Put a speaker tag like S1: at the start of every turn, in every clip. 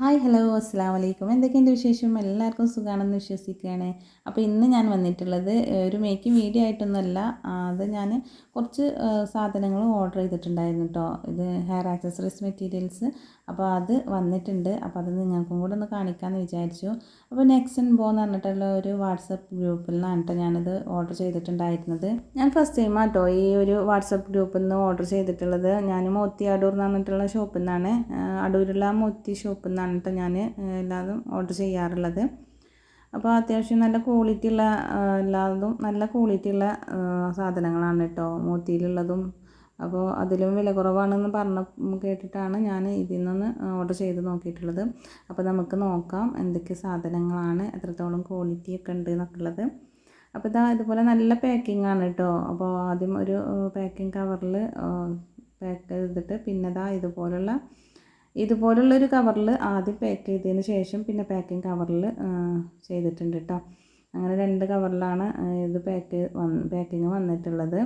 S1: Hi hello അസ്സാം വലൈക്കും എന്തൊക്കെയുണ്ട് വിശേഷം? എല്ലാവർക്കും സുഖമാണെന്ന് വിശ്വസിക്കുകയാണ്. അപ്പോൾ ഇന്ന് ഞാൻ വന്നിട്ടുള്ളത് ഒരു മേക്കിംഗ് വീഡിയോ ആയിട്ടൊന്നുമല്ല. അത് ഞാൻ കുറച്ച് സാധനങ്ങളും ഓർഡർ ചെയ്തിട്ടുണ്ടായിരുന്നു കേട്ടോ ഇത് ഹെയർ ആക്സസറീസ് മെറ്റീരിയൽസ് അപ്പോൾ അത് വന്നിട്ടുണ്ട്. അപ്പോൾ അത് നിങ്ങൾക്കും കൂടെ ഒന്ന് കാണിക്കാമെന്ന് വിചാരിച്ചു. അപ്പോൾ നെക്സ്റ്റ് ബോ എന്ന് പറഞ്ഞിട്ടുള്ള ഒരു വാട്സപ്പ് ഗ്രൂപ്പിൽ നിന്നാണ് കേട്ടോ ഞാനത് ഓർഡർ ചെയ്തിട്ടുണ്ടായിരുന്നത്. ഞാൻ ഫസ്റ്റ് ടൈം കേട്ടോ ഈ ഒരു വാട്സപ്പ് ഗ്രൂപ്പിൽ നിന്ന് ഓർഡർ ചെയ്തിട്ടുള്ളത്. ഞാൻ മോത്തി അടൂർ എന്ന് പറഞ്ഞിട്ടുള്ള ഷോപ്പിൽ നിന്നാണ്. അടൂരുള്ള മോത്തി ഷോപ്പിൽ നിന്നാണ് കേട്ടോ ഞാൻ എല്ലാതും ഓർഡർ ചെയ്യാറുള്ളത്. അപ്പോൾ അത്യാവശ്യം നല്ല ക്വാളിറ്റി ഉള്ള എല്ലാതും നല്ല ക്വാളിറ്റി ഉള്ള സാധനങ്ങളാണ് കേട്ടോ മോത്തിയിലുള്ളതും അപ്പോൾ അതിലും വില കുറവാണെന്ന് പറഞ്ഞ കേട്ടിട്ടാണ് ഞാൻ ഇതിൽ നിന്ന് ഓർഡർ ചെയ്ത് നോക്കിയിട്ടുള്ളത്. അപ്പോൾ നമുക്ക് നോക്കാം എന്തൊക്കെ സാധനങ്ങളാണ് എത്രത്തോളം ക്വാളിറ്റി ഒക്കെ ഉണ്ട് എന്നൊക്കെ ഉള്ളത് അപ്പോൾ ഇതാ ഇതുപോലെ നല്ല പാക്കിംഗ് ആണ് കേട്ടോ അപ്പോൾ ആദ്യം ഒരു പാക്കിംഗ് കവറിൽ പാക്ക് ചെയ്തിട്ട് പിന്നെ ഇതാ ഇതുപോലുള്ള ഇതുപോലുള്ളൊരു കവറിൽ ആദ്യം പാക്ക് ചെയ്തതിന് ശേഷം പിന്നെ പാക്കിംഗ് കവറിൽ ചെയ്തിട്ടുണ്ട് കേട്ടോ അങ്ങനെ രണ്ട് കവറിലാണ് ഇത് പാക്ക് വന്ന് പാക്കിങ് വന്നിട്ടുള്ളത്.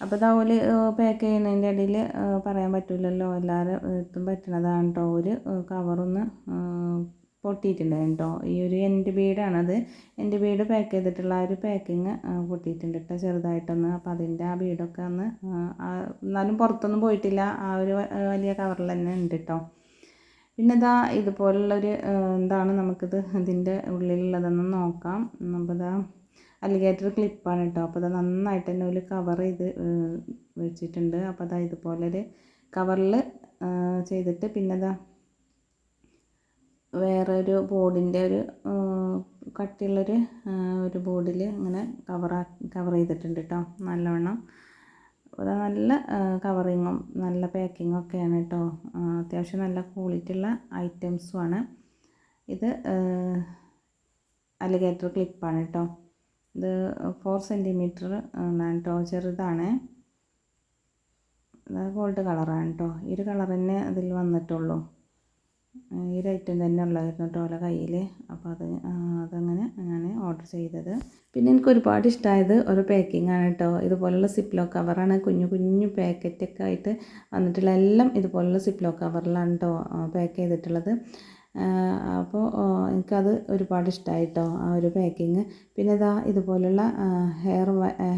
S1: അപ്പോൾ ഇതാവോൽ പാക്ക് ചെയ്യുന്നതിന്റെ ഇടയിൽ പറയാൻ പറ്റില്ലല്ലോ എല്ലാവരും എത്തും പറ്റണതാണ് കേട്ടോ ഒരു കവറൊന്ന് പൊട്ടിയിട്ടുണ്ടായിരുന്നു കേട്ടോ ഈ ഒരു എന്റെ ബീഡാണത് എന്റെ ബീഡ് പാക്ക് ചെയ്തിട്ടുള്ള ഒരു പാക്കിങ് പൊട്ടിയിട്ടുണ്ട് കേട്ടോ ചെറുതായിട്ടൊന്ന്. അപ്പോൾ അതിന്റെ ആ ബീഡൊക്കെ ഒന്ന് എന്നാലും പുറത്തൊന്നും പോയിട്ടില്ല. ആ ഒരു വലിയ കവറിൽ തന്നെ ഉണ്ട് കേട്ടോ പിന്നെ ഇതാ ഇതുപോലുള്ളൊരു എന്താണ് നമുക്കിത് ഇതിന്റെ ഉള്ളിലുള്ളതെന്ന് നോക്കാം. അപ്പോൾ ഇതാ അലിഗേറ്റർ ക്ലിപ്പാണ് കേട്ടോ അപ്പോൾ അത് നന്നായിട്ട് തന്നെ ഒരു കവർ ചെയ്ത് വെച്ചിട്ടുണ്ട്. അപ്പോൾ അതാ ഇതുപോലൊരു കവറിൽ ചെയ്തിട്ട് പിന്നെ അതാ വേറൊരു ബോർഡിന്റെ ഒരു കട്ടിയുള്ളൊരു ഒരു ബോർഡിൽ ഇങ്ങനെ കവറാ കവർ ചെയ്തിട്ടുണ്ട് കേട്ടോ നല്ലവണ്ണം അത് നല്ല കവറിങ്ങും നല്ല പാക്കിങ്ങും ഒക്കെയാണ് കേട്ടോ അത്യാവശ്യം നല്ല ക്വാളിറ്റി ഉള്ള ഐറ്റംസുമാണ് ഇത് അലിഗേറ്റർ ക്ലിപ്പാണ് കേട്ടോ ഇത് ഫോർ സെന്റിമീറ്റർ ആണ് കേട്ടോ ചെറുതാണ് ഗോൾഡ് കളറാണ് കേട്ടോ ഈ ഒരു കളർ തന്നെ അതിൽ വന്നിട്ടുള്ളൂ. ഈ ഒരു ഐറ്റം തന്നെ ഉള്ളായിരുന്നു കേട്ടോ അവരെ കയ്യിൽ അപ്പോൾ അത് അതങ്ങനെ ഞാൻ ഓർഡർ ചെയ്തത്. പിന്നെ എനിക്ക് ഒരുപാട് ഇഷ്ടമായത് ഒരു പാക്കിംഗ് ആണ് കേട്ടോ ഇതുപോലുള്ള സിപ്ലോ കവറാണ് കുഞ്ഞു കുഞ്ഞു പാക്കറ്റൊക്കെ ആയിട്ട് വന്നിട്ടുള്ള എല്ലാം ഇതുപോലുള്ള സിപ്ലോ കവറിലാണ് കേട്ടോ പാക്ക് ചെയ്തിട്ടുള്ളത്. അപ്പോൾ എനിക്കത് ഒരുപാട് ഇഷ്ടമായി കേട്ടോ ആ ഒരു പാക്കിങ്. പിന്നെ ഇതാ ഇതുപോലുള്ള ഹെയർ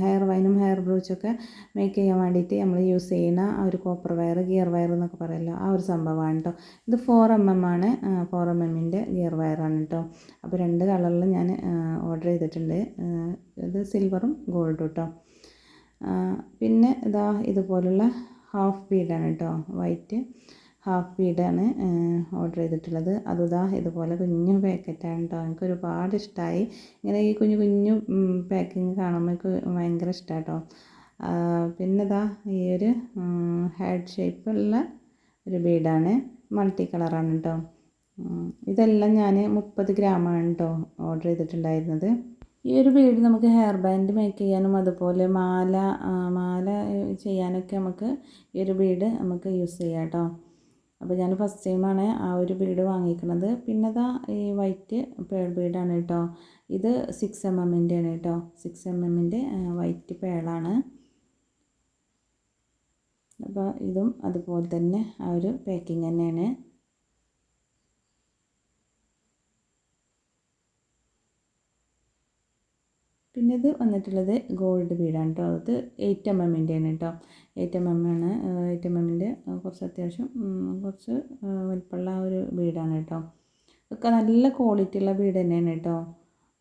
S1: ഹെയർ വൈനും ഹെയർ ബ്രൂച്ചൊക്കെ മേക്ക് ചെയ്യാൻ വേണ്ടിയിട്ട് നമ്മൾ യൂസ് ചെയ്യുന്ന ആ ഒരു കോപ്പർ വയർ ഗിയർ വയർ എന്നൊക്കെ പറയുമല്ലോ ആ ഒരു സംഭവമാണ് കേട്ടോ ഇത് ഫോർ എം എം ആണ് ഫോർ എം എമ്മിന്റെ ഗിയർ വയറാണ് കേട്ടോ അപ്പോൾ രണ്ട് കളറിൽ ഞാൻ ഓർഡർ ചെയ്തിട്ടുണ്ട് ഇത് സിൽവറും ഗോൾഡും കേട്ടോ പിന്നെ ഇതാ ഇതുപോലുള്ള ഹാഫ് ബീഡാണ് കേട്ടോ വൈറ്റ് ഹാഫ് ബീഡാണ് ഓർഡർ ചെയ്തിട്ടുള്ളത്. അതുതാ ഇതുപോലെ കുഞ്ഞു പാക്കറ്റാണ് കേട്ടോ എനിക്ക് ഒരുപാട് ഇഷ്ടമായി ഇങ്ങനെ ഈ കുഞ്ഞു കുഞ്ഞു പാക്കിങ് കാണുമ്പോൾ എനിക്ക് ഭയങ്കര ഇഷ്ടമാണ് കേട്ടോ പിന്നെ ഇതാ ഈ ഒരു ഹെഡ് ഷേപ്പുള്ള ഒരു ബീഡാണ് മൾട്ടി കളറാണ് കേട്ടോ ഇതെല്ലാം ഞാൻ മുപ്പത് ഗ്രാമാണ് കേട്ടോ ഓർഡർ ചെയ്തിട്ടുണ്ടായിരുന്നത്. ഈ ഒരു ബീഡ് നമുക്ക് ഹെയർ ബാൻഡ് മേക്ക് ചെയ്യാനും അതുപോലെ മാല മാല ചെയ്യാനൊക്കെ നമുക്ക് ഈ ഒരു ബീഡ് നമുക്ക് യൂസ് ചെയ്യാം കേട്ടോ അപ്പോൾ ഞാൻ ഫസ്റ്റ് ടൈമാണ് ആ ഒരു ബീഡ് വാങ്ങിക്കുന്നത്. പിന്നെ ഇതാ ഈ വൈറ്റ് പേൾ ബീഡാണ് കേട്ടോ. ഇത് സിക്സ് എം എമ്മിന്റെ ആണ് കേട്ടോ. സിക്സ് എം എമ്മിന്റെ വൈറ്റ് പേളാണ് അപ്പോൾ ഇതും അതുപോലെ തന്നെ ആ ഒരു പാക്കിങ് തന്നെയാണ്. പിന്നെ ഇത് വന്നിട്ടുള്ളത് ഗോൾഡ് ബീഡാണ് കേട്ടോ അത് എയ്റ്റ് എം എമ്മിന്റെ ആണ് കേട്ടോ എയ്റ്റ് എം ആണ് എയ്റ്റ് എം എമ്മിന്റെ കുറച്ച് അത്യാവശ്യം കുറച്ച് വലിപ്പമുള്ള ഒരു ബീഡാണ് കേട്ടോ ഒക്കെ നല്ല ക്വാളിറ്റി ഉള്ള ബീഡ് തന്നെയാണ് കേട്ടോ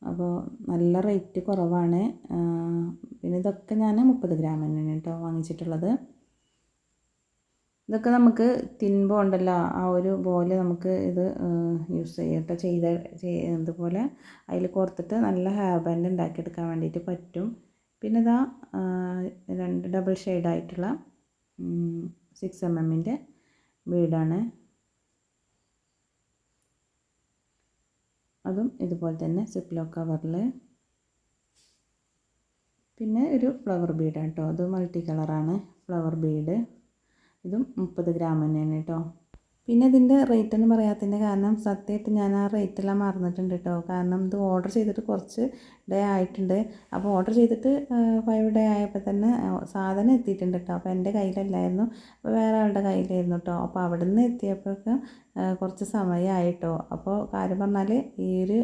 S1: അപ്പോൾ നല്ല റേറ്റ് കുറവാണ്. പിന്നെ ഇതൊക്കെ ഞാൻ മുപ്പത് ഗ്രാം തന്നെയാണ് കേട്ടോ വാങ്ങിച്ചിട്ടുള്ളത്. ഇതൊക്കെ നമുക്ക് തിൻബോ ഉണ്ടല്ലോ ആ ഒരു പോലെ നമുക്ക് ഇത് യൂസ് ചെയ്യട്ടോ ചെയ്ത ചെയ്- ഇതുപോലെ അതിൽ കോർത്തിട്ട് നല്ല ഹെയർ ബാൻഡ് ഉണ്ടാക്കിയെടുക്കാൻ വേണ്ടിയിട്ട് പറ്റും. പിന്നെ ഇതാ രണ്ട് ഡബിൾ ഷെയ്ഡായിട്ടുള്ള സിക്സ് എം എമ്മിന്റെ ബീഡാണ് അതും ഇതുപോലെ തന്നെ സിപ്ലോ കവറിൽ പിന്നെ ഒരു ഫ്ലവർ ബീഡാണ് കേട്ടോ അത് മൾട്ടി കളറാണ് ഫ്ലവർ ബീഡ് ഇതും മുപ്പത് ഗ്രാം തന്നെയാണ് കേട്ടോ പിന്നെ ഇതിന്റെ റേറ്റ് എന്ന് പറയാത്തതിന്റെ കാരണം സത്യമായിട്ട് ഞാൻ ആ റേറ്റെല്ലാം മറന്നിട്ടുണ്ട് കേട്ടോ കാരണം ഇത് ഓർഡർ ചെയ്തിട്ട് കുറച്ച് ഡേ ആയിട്ടുണ്ട്. അപ്പോൾ ഓർഡർ ചെയ്തിട്ട് ഫൈവ് ഡേ ആയപ്പോൾ തന്നെ സാധനം എത്തിയിട്ടുണ്ട് കേട്ടോ അപ്പോൾ എന്റെ കയ്യിലല്ലായിരുന്നു. അപ്പോൾ വേറെ ആളുടെ കയ്യിലായിരുന്നു കേട്ടോ അപ്പോൾ അവിടെ നിന്ന് എത്തിയപ്പോഴൊക്കെ കുറച്ച് സമയമായിട്ടോ അപ്പോൾ കാര്യം പറഞ്ഞാൽ ഈ ഒരു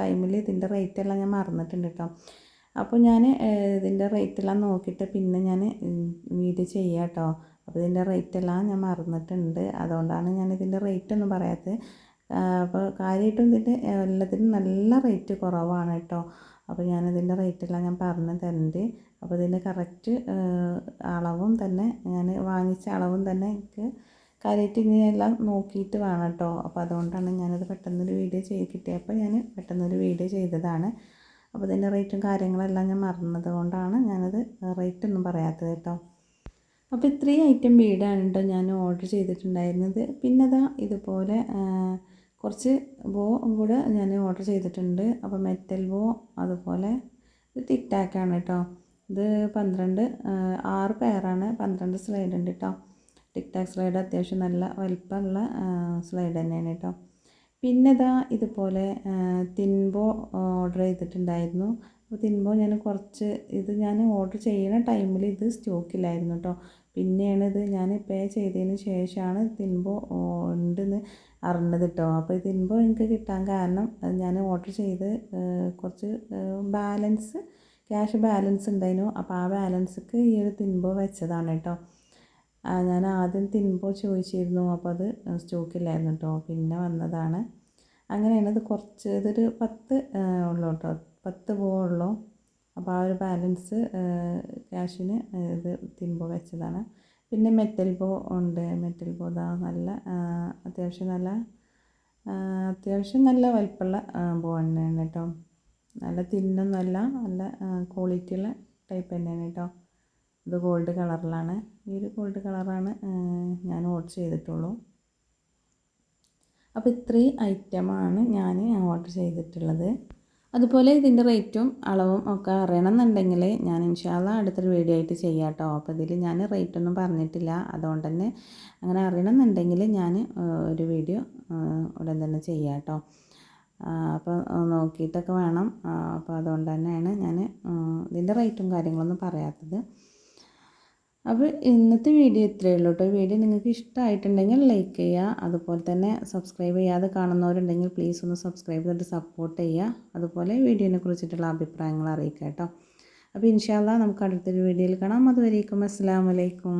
S1: ടൈമിൽ ഇതിന്റെ റേറ്റ് എല്ലാം ഞാൻ മറന്നിട്ടുണ്ട് കേട്ടോ അപ്പോൾ ഞാൻ ഇതിന്റെ റേറ്റെല്ലാം നോക്കിയിട്ട് പിന്നെ ഞാൻ വീഡിയോ ചെയ്യാം കേട്ടോ അപ്പോൾ ഇതിന്റെ റേറ്റ് എല്ലാം ഞാൻ മറന്നിട്ടുണ്ട്. അതുകൊണ്ടാണ് ഞാൻ ഇതിന്റെ റേറ്റ് ഒന്നും പറയാത്തത്. അപ്പോൾ കാര്യമായിട്ടും ഇതിന്റെ എല്ലാത്തിനും നല്ല റേറ്റ് കുറവാണ് കേട്ടോ. അപ്പോൾ ഞാൻ ഞാനിതിന്റെ റേറ്റെല്ലാം ഞാൻ പറഞ്ഞു തരുന്നുണ്ട് അപ്പോൾ ഇതിന്റെ കറക്റ്റ് അളവും തന്നെ ഞാൻ വാങ്ങിച്ച അളവും തന്നെ എനിക്ക് കാര്യമായിട്ട് ഇങ്ങനെയെല്ലാം നോക്കിയിട്ട് വേണം കേട്ടോ. അപ്പോൾ അതുകൊണ്ടാണ് ഞാനത് പെട്ടെന്നൊരു വീഡിയോ ചെയ്ത് കിട്ടിയപ്പോൾ ഞാൻ പെട്ടെന്നൊരു വീഡിയോ ചെയ്തതാണ്. അപ്പോൾ ഇതിന്റെ റേറ്റും കാര്യങ്ങളെല്ലാം ഞാൻ മറന്നത് കൊണ്ടാണ് ഞാനത് റേറ്റൊന്നും പറയാത്തത് കേട്ടോ. അപ്പോൾ ഇത്രയും ഐറ്റം വീടാണ് കേട്ടോ ഞാൻ ഓർഡർ ചെയ്തിട്ടുണ്ടായിരുന്നത്. പിന്നെ അതാ ഇതുപോലെ കുറച്ച് ബോ കൂടെ ഞാൻ ഓർഡർ ചെയ്തിട്ടുണ്ട്. അപ്പോൾ മെറ്റൽ ബോ അതുപോലെ ഇത് ടിക് കേട്ടോ ഇത് പന്ത്രണ്ട് ആറ് പേരാണ് പന്ത്രണ്ട് സ്ലൈഡ് ഉണ്ട് കേട്ടോ ടിക് സ്ലൈഡ് അത്യാവശ്യം നല്ല വലിപ്പമുള്ള സ്ലൈഡ് തന്നെയാണ് കേട്ടോ പിന്നെ ഇതാ ഇതുപോലെ തിൻബോ ഓർഡർ ചെയ്തിട്ടുണ്ടായിരുന്നു. അപ്പോൾ തിന്നുമ്പോൾ ഞാൻ കുറച്ച് ഇത് ഞാൻ ഓർഡർ ചെയ്യുന്ന ടൈമിൽ ഇത് സ്റ്റോക്കില്ലായിരുന്നു കേട്ടോ പിന്നെയാണ് ഇത് ഞാൻ പേ ചെയ്തതിന് ശേഷമാണ് തിന്നുമ്പോൾ ഉണ്ടെന്ന് അറിഞ്ഞത് കേട്ടോ അപ്പോൾ ഇത് തിന്നുമ്പോൾ എനിക്ക് കിട്ടാൻ കാരണം ഞാൻ ഓർഡർ ചെയ്ത് കുറച്ച് ബാലൻസ് ക്യാഷ് ബാലൻസ് ഉണ്ടായിരുന്നു അപ്പോൾ ആ ബാലൻസ്ക്ക് ഈ ഒരു തിന്നുമ്പോൾ വെച്ചതാണ് കേട്ടോ ഞാൻ ആദ്യം തിന്നുമ്പോൾ ചോദിച്ചിരുന്നു. അപ്പോൾ അത് സ്റ്റോക്കില്ലായിരുന്നു കേട്ടോ പിന്നെ വന്നതാണ്. അങ്ങനെയാണ് ഇത് കുറച്ച് ഇതൊരു പത്ത് ഉള്ളൂ കേട്ടോ പത്ത് പോകുള്ളൂ അപ്പോൾ ആ ഒരു ബാലൻസ് ക്യാഷിന് ഇത് തിൻപോ വെച്ചതാണ്. പിന്നെ മെറ്റൽ പോ ഉണ്ട്. മെറ്റൽ പോ ഇതാ നല്ല അത്യാവശ്യം നല്ല അത്യാവശ്യം നല്ല വലിപ്പമുള്ള ബോ തന്നെയാണ് കേട്ടോ. നല്ല തിന്നൊന്നുമല്ല നല്ല ക്വാളിറ്റിയുള്ള ടൈപ്പ് തന്നെയാണ് കേട്ടോ. ഇത് ഗോൾഡ് കളറിലാണ് ഈ ഒരു ഗോൾഡ് കളറാണ് ഞാൻ ഓർഡർ ചെയ്തിട്ടുള്ളൂ. അപ്പോൾ ഇത്രയും ഐറ്റമാണ് ഞാൻ ഓർഡർ ചെയ്തിട്ടുള്ളത്. അതുപോലെ ഇതിന്റെ റേറ്റും അളവും ഒക്കെ അറിയണമെന്നുണ്ടെങ്കിൽ ഞാൻ ഇൻഷാല്ല അടുത്തൊരു വീഡിയോ ആയിട്ട് ചെയ്യാം കേട്ടോ അപ്പോൾ ഇതിൽ ഞാൻ റേറ്റൊന്നും പറഞ്ഞിട്ടില്ല. അതുകൊണ്ട് തന്നെ അങ്ങനെ അറിയണമെന്നുണ്ടെങ്കിൽ ഞാൻ ഒരു വീഡിയോ ഉടൻ തന്നെ ചെയ്യാം കേട്ടോ അപ്പോൾ നോക്കിയിട്ടൊക്കെ വേണം. അപ്പോൾ അതുകൊണ്ട് തന്നെയാണ് ഞാൻ ഇതിന്റെ റേറ്റും കാര്യങ്ങളൊന്നും പറയാത്തത്. അപ്പോൾ ഇന്നത്തെ വീഡിയോ ഇത്രയേ ഉള്ളൂ കേട്ടോ. വീഡിയോ നിങ്ങൾക്ക് ഇഷ്ടമായിട്ടുണ്ടെങ്കിൽ ലൈക്ക് ചെയ്യുക. അതുപോലെ തന്നെ സബ്സ്ക്രൈബ് ചെയ്യാതെ കാണുന്നവരുണ്ടെങ്കിൽ പ്ലീസ് ഒന്ന് സബ്സ്ക്രൈബ് ചെയ്തിട്ട് സപ്പോർട്ട് ചെയ്യുക. അതുപോലെ വീഡിയോനെ കുറിച്ചിട്ടുള്ള അഭിപ്രായങ്ങൾ അറിയിക്കുക കേട്ടോ. അപ്പോൾ ഇൻഷാല്ല നമുക്ക് അടുത്തൊരു വീഡിയോയിൽ കാണാം. അതുവരേക്കും അസ്സാം വലൈക്കും